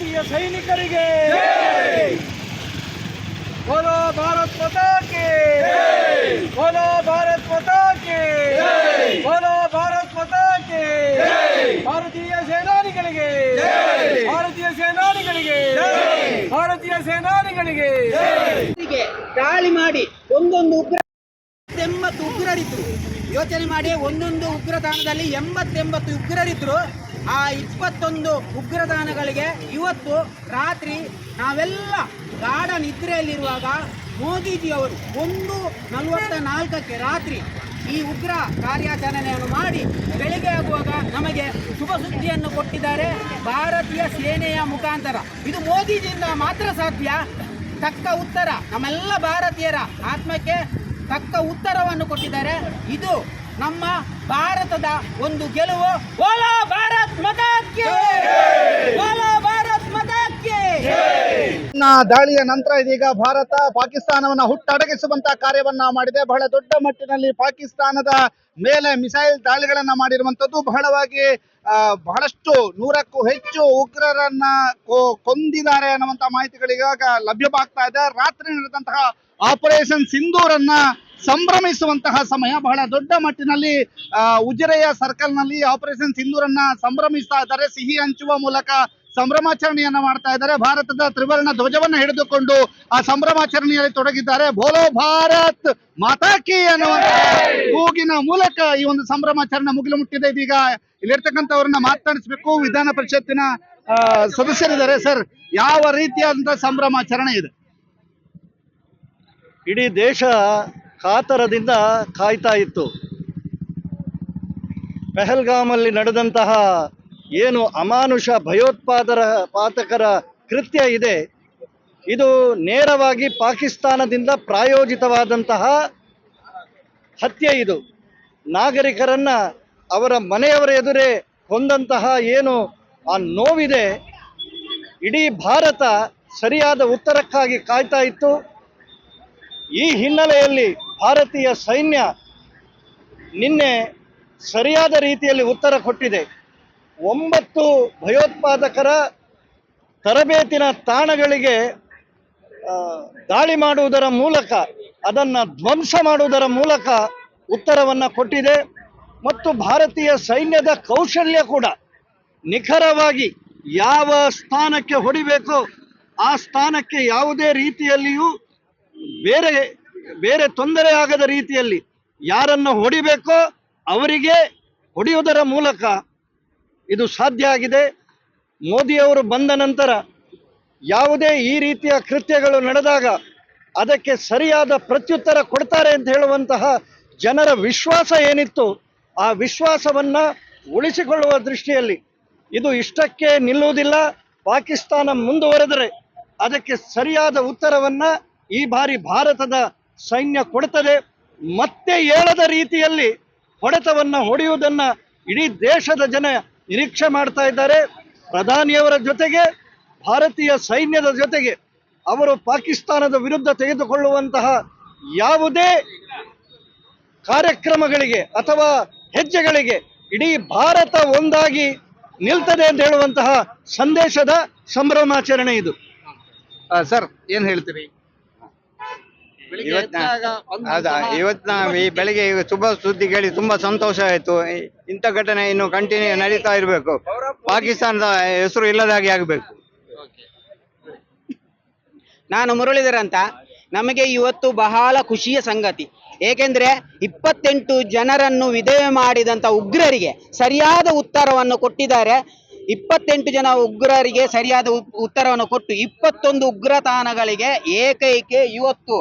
ಭಾರತೀಯ ಸೈನಿಕರಿಗೆ! ಬೋಲೋ ಭಾರತ್ ಪತಾಕೆ ಬೋಲೋ ಭಾರತ್ ಪತಾಕೆ ಬೋಲೋ ಭಾರತ್ ಪತಾಕೆ ಭಾರತೀಯ ಸೇನಾನಿಗಳಿಗೆ! ಭಾರತೀಯ ಸೇನಾನಿಗಳಿಗೆ! ಭಾರತೀಯ ಸೇನಾನಿಗಳಿಗೆ! ದಾಳಿ ಮಾಡಿ ಒಂದೊಂದು ಉಗ್ರ ಎಂಬತ್ತು ಉಗ್ರರಿದ್ರು. ಯೋಚನೆ ಮಾಡಿ ಒಂದೊಂದು ಉಗ್ರ ತಾಣದಲ್ಲಿ ಎಂಬತ್ತೆಂಬತ್ತು ಉಗ್ರರಿದ್ರು. ಆ ಇಪ್ಪತ್ತೊಂದು ಉಗ್ರದಾನಗಳಿಗೆ ಇವತ್ತು ರಾತ್ರಿ ನಾವೆಲ್ಲ ಗಾಢ ನಿದ್ರೆಯಲ್ಲಿರುವಾಗ ಮೋದಿಜಿಯವರು ಒಂದು ನಲವತ್ತ ನಾಲ್ಕಕ್ಕೆ ರಾತ್ರಿ ಈ ಉಗ್ರ ಕಾರ್ಯಾಚರಣೆಯನ್ನು ಮಾಡಿ ಬೆಳಿಗ್ಗೆ ಆಗುವಾಗ ನಮಗೆ ಶುಭ ಸುದ್ದಿಯನ್ನು ಕೊಟ್ಟಿದ್ದಾರೆ ಭಾರತೀಯ ಸೇನೆಯ ಮುಖಾಂತರ. ಇದು ಮೋದಿಜಿಯಿಂದ ಮಾತ್ರ ಸಾಧ್ಯ. ತಕ್ಕ ಉತ್ತರ. ನಮ್ಮೆಲ್ಲ ಭಾರತೀಯರ ಆತ್ಮಕ್ಕೆ ತಕ್ಕ ಉತ್ತರವನ್ನು ಕೊಟ್ಟಿದ್ದಾರೆ. ಇದು ನಮ್ಮ ಭಾರತದ ಒಂದು ಗೆಲುವು. ಓಲಾ ದಾಳಿಯ ನಂತರ ಇದೀಗ ಭಾರತ ಪಾಕಿಸ್ತಾನವನ್ನ ಹುಟ್ಟಡಗಿಸುವಂತ ಕಾರ್ಯವನ್ನ ಮಾಡಿದೆ. ಬಹಳ ದೊಡ್ಡ ಮಟ್ಟಿನಲ್ಲಿ ಪಾಕಿಸ್ತಾನದ ಮೇಲೆ ಮಿಸೈಲ್ ದಾಳಿಗಳನ್ನ ಮಾಡಿರುವಂತದ್ದು ಬಹಳವಾಗಿ ಬಹಳಷ್ಟು ನೂರಕ್ಕೂ ಹೆಚ್ಚು ಉಗ್ರರನ್ನ ಕೊಂದಿದ್ದಾರೆ ಅನ್ನುವಂತ ಮಾಹಿತಿಗಳು ಇವಾಗ ಲಭ್ಯವಾಗ್ತಾ ಇದೆ. ರಾತ್ರಿ ನಡೆದಂತಹ ಆಪರೇಷನ್ ಸಿಂಧೂರನ್ನ ಸಂಭ್ರಮಿಸುವಂತಹ ಸಮಯ ಬಹಳ ದೊಡ್ಡ ಮಟ್ಟಿನಲ್ಲಿ ಉಜಿರೆಯ ಸರ್ಕಲ್ನಲ್ಲಿ ಆಪರೇಷನ್ ಸಿಂಧೂರನ್ನ ಸಂಭ್ರಮಿಸ್ತಾ ಇದ್ದಾರೆ. ಸಿಹಿ ಹಂಚುವ ಮೂಲಕ ಸಂಭ್ರಮಾಚರಣೆಯನ್ನ ಮಾಡ್ತಾ ಇದ್ದಾರೆ. ಭಾರತದ ತ್ರಿವರ್ಣ ಧ್ವಜವನ್ನ ಹಿಡಿದುಕೊಂಡು ಆ ಸಂಭ್ರಮಾಚರಣೆಯಲ್ಲಿ ತೊಡಗಿದ್ದಾರೆ. ಬೋಲೋ ಭಾರತ್ ಮಾತಾಕಿ ಅನ್ನುವಂತ ಕೂಗಿನ ಮೂಲಕ ಈ ಒಂದು ಸಂಭ್ರಮಾಚರಣೆ ಮುಗಿಲು ಮುಟ್ಟಿದೆ. ಇದೀಗ ಇಲ್ಲಿರ್ತಕ್ಕಂಥವ್ರನ್ನ ಮಾತನಾಡಿಸ್ಬೇಕು. ವಿಧಾನ ಪರಿಷತ್ತಿನ ಸದಸ್ಯರಿದ್ದಾರೆ. ಸರ್, ಯಾವ ರೀತಿಯಾದಂತಹ ಸಂಭ್ರಮಾಚರಣೆ ಇದೆ? ಇಡೀ ದೇಶ ಕಾತರದಿಂದ ಕಾಯ್ತಾ ಇತ್ತು. ಪೆಹಲ್ಗಾಮಲ್ಲಿ ನಡೆದಂತಹ ಏನು ಅಮಾನುಷ ಭಯೋತ್ಪಾದರ ಪಾತಕರ ಕೃತ್ಯ ಇದೆ, ಇದು ನೇರವಾಗಿ ಪಾಕಿಸ್ತಾನದಿಂದ ಪ್ರಾಯೋಜಿತವಾದಂತಹ ಹತ್ಯೆ ಇದು. ನಾಗರಿಕರನ್ನು ಅವರ ಮನೆಯವರ ಎದುರೇ ಹೊಂದಂತಹ ಏನು ಆ ನೋವಿದೆ, ಇಡೀ ಭಾರತ ಸರಿಯಾದ ಉತ್ತರಕ್ಕಾಗಿ ಕಾಯ್ತಾ ಇತ್ತು. ಈ ಹಿನ್ನೆಲೆಯಲ್ಲಿ ಭಾರತೀಯ ಸೈನ್ಯ ನಿನ್ನೆ ಸರಿಯಾದ ರೀತಿಯಲ್ಲಿ ಉತ್ತರ ಕೊಟ್ಟಿದೆ. ಒಂಬತ್ತು ಭಯೋತ್ಪಾದಕರ ತರಬೇತಿನ ತಾಣಗಳಿಗೆ ದಾಳಿ ಮಾಡುವುದರ ಮೂಲಕ, ಅದನ್ನು ಧ್ವಂಸ ಮಾಡುವುದರ ಮೂಲಕ ಉತ್ತರವನ್ನು ಕೊಟ್ಟಿದೆ. ಮತ್ತು ಭಾರತೀಯ ಸೈನ್ಯದ ಕೌಶಲ್ಯ ಕೂಡ ನಿಖರವಾಗಿ ಯಾವ ಸ್ಥಾನಕ್ಕೆ ಹೊಡಿಬೇಕೋ ಆ ಸ್ಥಾನಕ್ಕೆ ಯಾವುದೇ ರೀತಿಯಲ್ಲಿಯೂ ಬೇರೆ ಬೇರೆ ತೊಂದರೆ ಆಗದ ರೀತಿಯಲ್ಲಿ ಯಾರನ್ನು ಹೊಡಿಬೇಕೋ ಅವರಿಗೆ ಹೊಡೆಯುವುದರ ಮೂಲಕ ಇದು ಸಾಧ್ಯ ಆಗಿದೆ. ಮೋದಿಯವರು ಬಂದ ನಂತರ ಯಾವುದೇ ಈ ರೀತಿಯ ಕೃತ್ಯಗಳು ನಡೆದಾಗ ಅದಕ್ಕೆ ಸರಿಯಾದ ಪ್ರತ್ಯುತ್ತರ ಕೊಡ್ತಾರೆ ಅಂತ ಹೇಳುವಂತಹ ಜನರ ವಿಶ್ವಾಸ ಏನಿತ್ತು ಆ ವಿಶ್ವಾಸವನ್ನ ಉಳಿಸಿಕೊಳ್ಳುವ ದೃಷ್ಟಿಯಲ್ಲಿ ಇದು ಇಷ್ಟಕ್ಕೆ ನಿಲ್ಲುವುದಿಲ್ಲ. ಪಾಕಿಸ್ತಾನ ಮುಂದುವರೆದರೆ ಅದಕ್ಕೆ ಸರಿಯಾದ ಉತ್ತರವನ್ನ ಈ ಬಾರಿ ಭಾರತದ ಸೈನ್ಯ ಕೊಡುತ್ತದೆ, ಮತ್ತೆ ಏಳದ ರೀತಿಯಲ್ಲಿ ಹೊಡೆತವನ್ನು ಹೊಡೆಯುವುದನ್ನ ಇಡೀ ದೇಶದ ಜನ ನಿರೀಕ್ಷೆ ಮಾಡ್ತಾ ಇದ್ದಾರೆ. ಪ್ರಧಾನಿಯವರ ಜೊತೆಗೆ, ಭಾರತೀಯ ಸೈನ್ಯದ ಜೊತೆಗೆ ಅವರು ಪಾಕಿಸ್ತಾನದ ವಿರುದ್ಧ ತೆಗೆದುಕೊಳ್ಳುವಂತಹ ಯಾವುದೇ ಕಾರ್ಯಕ್ರಮಗಳಿಗೆ ಅಥವಾ ಹೆಜ್ಜೆಗಳಿಗೆ ಇಡೀ ಭಾರತ ಒಂದಾಗಿ ನಿಲ್ತದೆ ಅಂತ ಹೇಳುವಂತಹ ಸಂದೇಶದ ಸಂಭ್ರಮಾಚರಣೆ ಇದು. ಸರ್, ಏನ್ ಹೇಳ್ತೀರಿ? ಹೌದಾ? ಇವತ್ತು ನಾವು ಈ ಬೆಳಿಗ್ಗೆ ಶುಭ ಸುದ್ದಿ ಕೇಳಿ ತುಂಬಾ ಸಂತೋಷ ಆಯ್ತು. ಇಂಥ ಘಟನೆ ಇನ್ನು ಕಂಟಿನ್ಯೂ ನಡೀತಾ ಇರಬೇಕು. ಪಾಕಿಸ್ತಾನದ ಹೆಸರು ಇಲ್ಲದಾಗೆ ಆಗಬೇಕು. ನಾನು ಮುರಳೀಧರ್ ಅಂತ ನಮಗೆ ಇವತ್ತು ಬಹಳ ಖುಷಿಯ ಸಂಗತಿ. ಏಕೆಂದ್ರೆ ಇಪ್ಪತ್ತೆಂಟು ಜನರನ್ನು ವಿಧೇಯ ಮಾಡಿದಂತ ಉಗ್ರರಿಗೆ ಸರಿಯಾದ ಉತ್ತರವನ್ನು ಕೊಟ್ಟಿದ್ದಾರೆ. ಇಪ್ಪತ್ತೆಂಟು ಜನ ಉಗ್ರರಿಗೆ ಸರಿಯಾದ ಉತ್ತರವನ್ನು ಕೊಟ್ಟು ಇಪ್ಪತ್ತೊಂದು ಉಗ್ರತಾಣಗಳಿಗೆ ಏಕೈಕ ಇವತ್ತು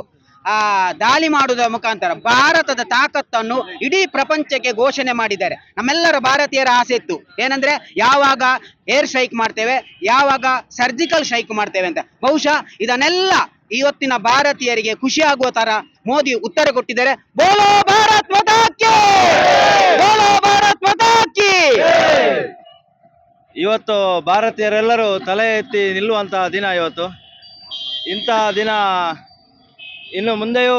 ಆ, ದಾಳಿ ಮಾಡುವುದರ ಮುಖಾಂತರ ಭಾರತದ ತಾಕತ್ತನ್ನು ಇಡೀ ಪ್ರಪಂಚಕ್ಕೆ ಘೋಷಣೆ ಮಾಡಿದ್ದಾರೆ. ನಮ್ಮೆಲ್ಲರ ಭಾರತೀಯರ ಆಸೆ ಇತ್ತು. ಏನಂದ್ರೆ ಯಾವಾಗ ಏರ್ ಸ್ಟ್ರೈಕ್ ಮಾಡ್ತೇವೆ, ಯಾವಾಗ ಸರ್ಜಿಕಲ್ ಸ್ಟ್ರೈಕ್ ಮಾಡ್ತೇವೆ ಅಂತ. ಬಹುಶಃ ಇದನ್ನೆಲ್ಲ ಇವತ್ತಿನ ಭಾರತೀಯರಿಗೆ ಖುಷಿ ಆಗುವ ತರ ಮೋದಿ ಉತ್ತರ ಕೊಟ್ಟಿದ್ದಾರೆ. ಬೋಲೋ ಭಾರತ್ ಮತಾಕಿ ಬೋಲೋ ಭಾರತ್ ಮತಾಕಿ ಇವತ್ತು ಭಾರತೀಯರೆಲ್ಲರೂ ತಲೆ ಎತ್ತಿ ನಿಲ್ಲುವಂತಹ ದಿನ ಇವತ್ತು. ಇಂತಹ ದಿನ ಇನ್ನು ಮುಂದೆಯೂ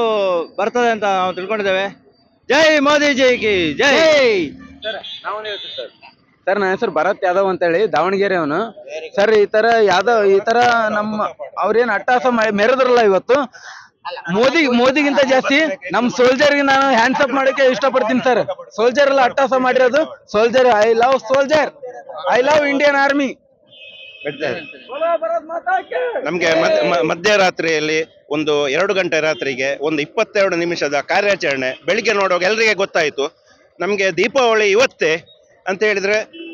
ಬರ್ತದೆ ಅಂತ ನಾವು ತಿಳ್ಕೊಂಡಿದ್ದೇವೆ. ಜೈ ಮೋದಿ ಜೈ. ಕಿ ಜೈ ಸರ್. ನನ್ನ ಹೆಸರು ಭರತ್ ಯಾದವ್ ಅಂತ ಹೇಳಿ ದಾವಣಗೆರೆ ಅವನು ಸರ್, ಈ ತರ ಯಾದವ್, ಈ ತರ ನಮ್ಮ ಅವ್ರೇನ್ ಅಟ್ಟಾಸ ಮೆರೆದ್ರಲ್ಲ ಇವತ್ತು? ಮೋದಿ, ಮೋದಿಗಿಂತ ಜಾಸ್ತಿ ನಮ್ ಸೋಲ್ಜರ್ಗೆ ನಾನು ಹ್ಯಾಂಡ್ಸ್ ಅಪ್ ಮಾಡಕ್ಕೆ ಇಷ್ಟಪಡ್ತೀನಿ ಸರ್. ಸೋಲ್ಜರ್ ಎಲ್ಲ ಅಟ್ಟಾಸ ಮಾಡಿರೋದು, soldier I love soldier I love Indian army ನಮಗೆ ಮಧ್ಯ- ಮ- ಮಧ್ಯರಾತ್ರಿಯಲ್ಲಿ ಒಂದು ಎರಡು ಗಂಟೆ ರಾತ್ರಿಗೆ ಒಂದು ಇಪ್ಪತ್ತೆರಡು ನಿಮಿಷದ ಕಾರ್ಯಾಚರಣೆ ಬೆಳಿಗ್ಗೆ ನೋಡುವಾಗ ಎಲ್ಲರಿಗೆ ಗೊತ್ತಾಯಿತು. ನಮಗೆ ದೀಪಾವಳಿ ಇವತ್ತೇ ಅಂತ ಹೇಳಿದ್ರೆ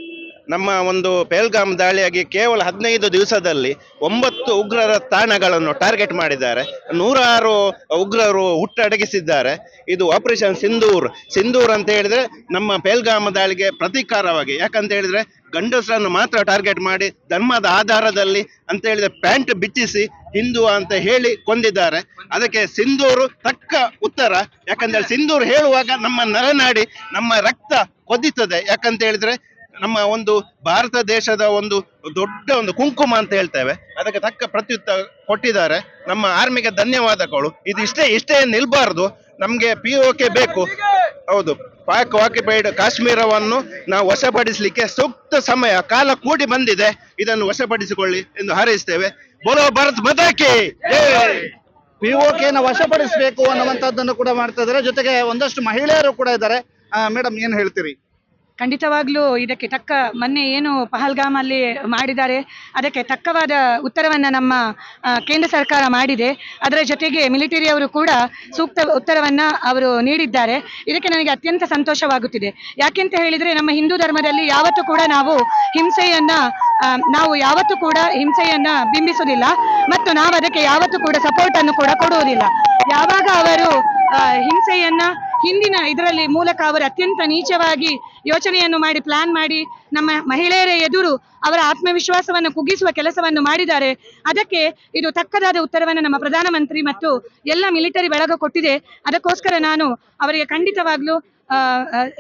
ನಮ್ಮ ಒಂದು ಪೇಲ್ಗಾಮ್ ದಾಳಿಯಾಗಿ ಕೇವಲ ಹದಿನೈದು ದಿವಸದಲ್ಲಿ ಒಂಬತ್ತು ಉಗ್ರರ ತಾಣಗಳನ್ನು ಟಾರ್ಗೆಟ್ ಮಾಡಿದ್ದಾರೆ. ನೂರಾರು ಉಗ್ರರು ಹುಟ್ಟಡಗಿಸಿದ್ದಾರೆ ಇದು ಆಪರೇಷನ್ ಸಿಂಧೂರ್ ಸಿಂಧೂರ್ ಅಂತ ಹೇಳಿದ್ರೆ ನಮ್ಮ ಪೇಲ್ಗಾಮ್ ದಾಳಿಗೆ ಪ್ರತೀಕಾರವಾಗಿ. ಯಾಕಂತ ಹೇಳಿದ್ರೆ ಗಂಡಸರನ್ನು ಮಾತ್ರ ಟಾರ್ಗೆಟ್ ಮಾಡಿ ಧರ್ಮದ ಆಧಾರದಲ್ಲಿ ಅಂತ ಹೇಳಿದ್ರೆ ಪ್ಯಾಂಟ್ ಬಿಚ್ಚಿಸಿ ಹಿಂದೂ ಅಂತ ಹೇಳಿ ಕೊಂದಿದ್ದಾರೆ. ಅದಕ್ಕೆ ಸಿಂಧೂರು ತಕ್ಕ ಉತ್ತರ. ಯಾಕಂದ್ರೆ ಸಿಂಧೂರು ಹೇಳುವಾಗ ನಮ್ಮ ನರನಾಡಿ ನಮ್ಮ ರಕ್ತ ಕೊದ್ದಿತ್ತದೆ ಯಾಕಂತ ಹೇಳಿದ್ರೆ ನಮ್ಮ ಒಂದು ಭಾರತ ದೇಶದ ಒಂದು ದೊಡ್ಡ ಒಂದು ಕುಂಕುಮ ಅಂತ ಹೇಳ್ತೇವೆ. ಅದಕ್ಕೆ ತಕ್ಕ ಪ್ರತ್ಯುತ್ತ ಕೊಟ್ಟಿದ್ದಾರೆ. ನಮ್ಮ ಆರ್ಮಿಗೆ ಧನ್ಯವಾದಗಳು. ಇದು ಇಷ್ಟೇ ಇಷ್ಟೇ ನಿಲ್ಬಾರ್ದು. ನಮ್ಗೆ ಪಿ ಕೆ ಬೇಕು. ಹೌದು. ಪಾಕ್ ಆಕ್ಯುಪೈಡ್ ಕಾಶ್ಮೀರವನ್ನು ನಾವು ವಶಪಡಿಸಲಿಕ್ಕೆ ಸೂಕ್ತ ಸಮಯ, ಕಾಲ ಕೂಡಿ ಬಂದಿದೆ. ಇದನ್ನು ವಶಪಡಿಸಿಕೊಳ್ಳಿ ಎಂದು ಹಾರೈಸ್ತೇವೆ. ಬೋಲೋ ಭಾರತ್ ಮತಾಕಿ ಪಿಒಕೆನ ವಶಪಡಿಸಬೇಕು ಅನ್ನುವಂಥದ್ದನ್ನು ಕೂಡ ಮಾಡ್ತಾ ಇದ್ದಾರೆ. ಜೊತೆಗೆ ಒಂದಷ್ಟು ಮಹಿಳೆಯರು ಕೂಡ ಇದ್ದಾರೆ. ಮೇಡಮ್, ಏನ್ ಹೇಳ್ತೀರಿ? ಖಂಡಿತವಾಗ್ಲೂ ಇದಕ್ಕೆ ತಕ್ಕ ಮೊನ್ನೆ ಏನು ಪಹಲ್ಗಾಮಲ್ಲಿ ಮಾಡಿದ್ದಾರೆ, ಅದಕ್ಕೆ ತಕ್ಕವಾದ ಉತ್ತರವನ್ನು ನಮ್ಮ ಕೇಂದ್ರ ಸರ್ಕಾರ ಮಾಡಿದೆ. ಅದರ ಜೊತೆಗೆ ಮಿಲಿಟರಿ ಅವರು ಕೂಡ ಸೂಕ್ತ ಉತ್ತರವನ್ನು ಅವರು ನೀಡಿದ್ದಾರೆ. ಇದಕ್ಕೆ ನನಗೆ ಅತ್ಯಂತ ಸಂತೋಷವಾಗುತ್ತಿದೆ. ಯಾಕೆಂತ ಹೇಳಿದರೆ ನಮ್ಮ ಹಿಂದೂ ಧರ್ಮದಲ್ಲಿ ಯಾವತ್ತೂ ಕೂಡ ನಾವು ಹಿಂಸೆಯನ್ನ ನಾವು ಯಾವತ್ತೂ ಕೂಡ ಹಿಂಸೆಯನ್ನ ಬಿಂಬಿಸುವುದಿಲ್ಲ ಮತ್ತು ನಾವು ಅದಕ್ಕೆ ಯಾವತ್ತೂ ಕೂಡ ಸಪೋರ್ಟ್ ಅನ್ನು ಕೂಡ ಕೊಡುವುದಿಲ್ಲ. ಯಾವಾಗ ಅವರು ಹಿಂಸೆಯನ್ನ ಹಿಂದಿನ ಇದರಲ್ಲಿ ಮೂಲಕ ಅವರು ಅತ್ಯಂತ ನೀಚವಾಗಿ ಯೋಚನೆಯನ್ನು ಮಾಡಿ ಪ್ಲಾನ್ ಮಾಡಿ ನಮ್ಮ ಮಹಿಳೆಯರ ಎದುರು ಅವರ ಆತ್ಮವಿಶ್ವಾಸವನ್ನು ಕುಗ್ಗಿಸುವ ಕೆಲಸವನ್ನು ಮಾಡಿದ್ದಾರೆ. ಅದಕ್ಕೆ ಇದು ತಕ್ಕದಾದ ಉತ್ತರವನ್ನು ನಮ್ಮ ಪ್ರಧಾನಮಂತ್ರಿ ಮತ್ತು ಎಲ್ಲ ಮಿಲಿಟರಿ ಬಳಗ ಕೊಟ್ಟಿದೆ. ಅದಕ್ಕೋಸ್ಕರ ನಾನು ಅವರಿಗೆ ಖಂಡಿತವಾಗ್ಲೂ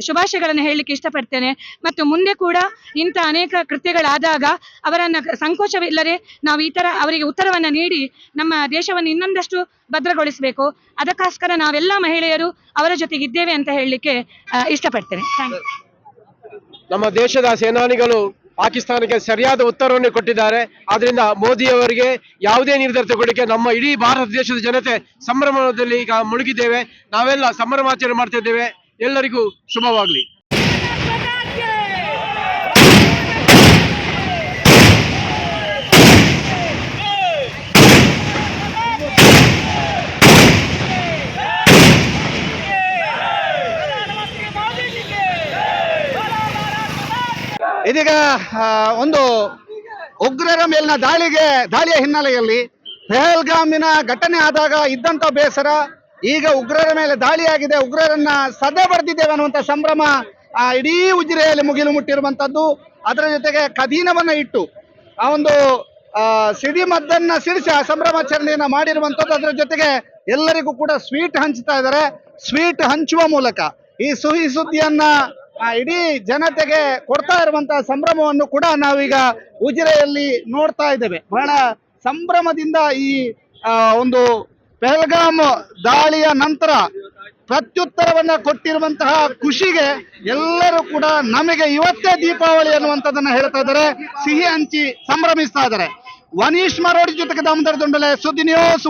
ಶುಭಾಶಯಗಳನ್ನು ಹೇಳಲಿಕ್ಕೆ ಇಷ್ಟಪಡ್ತೇನೆ. ಮತ್ತು ಮುಂದೆ ಕೂಡ ಇಂಥ ಅನೇಕ ಕೃತ್ಯಗಳಾದಾಗ ಅವರನ್ನು ಸಂಕೋಚವಿಲ್ಲದೆ ನಾವು ಈ ಥರ ಅವರಿಗೆ ಉತ್ತರವನ್ನು ನೀಡಿ ನಮ್ಮ ದೇಶವನ್ನು ಇನ್ನೊಂದಷ್ಟು ಭದ್ರಗೊಳಿಸಬೇಕು. ಅದಕ್ಕೋಸ್ಕರ ನಾವೆಲ್ಲ ಮಹಿಳೆಯರು ಅವರ ಜೊತೆಗಿದ್ದೇವೆ ಅಂತ ಹೇಳಲಿಕ್ಕೆ ಇಷ್ಟಪಡ್ತೇನೆ. ನಮ್ಮ ದೇಶದ ಸೇನಾನಿಗಳು ಪಾಕಿಸ್ತಾನಕ್ಕೆ ಸರಿಯಾದ ಉತ್ತರವನ್ನು ಕೊಟ್ಟಿದ್ದಾರೆ. ಆದ್ರಿಂದ ಮೋದಿ ಅವರಿಗೆ ಯಾವುದೇ ನಿರ್ಧಾರ ತಗೊಳ್ಳಿಕ್ಕೆ ನಮ್ಮ ಇಡೀ ಭಾರತ ದೇಶದ ಜನತೆ ಸಂಭ್ರಮದಲ್ಲಿ ಈಗ ಮುಳುಗಿದ್ದೇವೆ. ನಾವೆಲ್ಲ ಸಂಭ್ರಮಾಚರಣೆ ಮಾಡ್ತಾ ಇದ್ದೇವೆ ಎಲ್ಲರಿಗೂ ಶುಭವಾಗಲಿ. ಇದೀಗ ಒಂದು ಉಗ್ರರ ಮೇಲಿನ ದಾಳಿಗೆ ದಾಳಿಯ ಹಿನ್ನೆಲೆಯಲ್ಲಿ ಪೆಹಲ್ಗಾಮಿನ ಘಟನೆ ಆದಾಗ ಇದ್ದಂತ ಬೇಸರ ಈಗ ಉಗ್ರರ ಮೇಲೆ ದಾಳಿಯಾಗಿದೆ ಉಗ್ರರನ್ನ ಸದೆ ಬರೆದಿದ್ದೇವೆ ಅನ್ನುವಂತ ಸಂಭ್ರಮ, ಆ, ಇಡೀ ಉಜಿರೆಯಲ್ಲಿ ಮುಗಿಲು ಮುಟ್ಟಿರುವಂತದ್ದು. ಅದರ ಜೊತೆಗೆ ಕದೀನವನ್ನ ಇಟ್ಟು, ಆ ಒಂದು ಸಿಡಿಮದ್ದನ್ನ ಸಿಡಿಸಿ ಆ ಸಂಭ್ರಮಾಚರಣೆಯನ್ನ ಮಾಡಿರುವಂತದ್ದು. ಅದರ ಜೊತೆಗೆ ಎಲ್ಲರಿಗೂ ಕೂಡ ಸ್ವೀಟ್ ಹಂಚ್ತಾ ಇದ್ದಾರೆ. ಸ್ವೀಟ್ ಹಂಚುವ ಮೂಲಕ ಈ ಸುಹಿ ಸುದ್ದಿಯನ್ನ ಇಡೀ ಜನತೆಗೆ ಕೊಡ್ತಾ ಇರುವಂತಹ ಸಂಭ್ರಮವನ್ನು ಕೂಡ ನಾವೀಗ ಉಜಿರೆಯಲ್ಲಿ ನೋಡ್ತಾ ಇದ್ದೇವೆ. ಬಹಳ ಸಂಭ್ರಮದಿಂದ ಈ ಒಂದು ಪೆಹಲ್ಗಾಮ್ ದಾಳಿಯ ನಂತರ ಪ್ರತ್ಯುತ್ತರವನ್ನ ಕೊಟ್ಟಿರುವಂತಹ ಖುಷಿಗೆ ಎಲ್ಲರೂ ಕೂಡ ನಮಗೆ ಇವತ್ತೇ ದೀಪಾವಳಿ ಅನ್ನುವಂಥದ್ದನ್ನ ಹೇಳ್ತಾ ಇದ್ದಾರೆ. ಸಿಹಿ ಹಂಚಿ ಸಂಭ್ರಮಿಸ್ತಾ ಇದ್ದಾರೆ. ವನೀಶ್ ಮರೋಡಿ ಜೊತೆಗೆ ದಾಮೋದರ ದುಂಡಲೆ ಸುದ್ದಿ ನ್ಯೂಸ್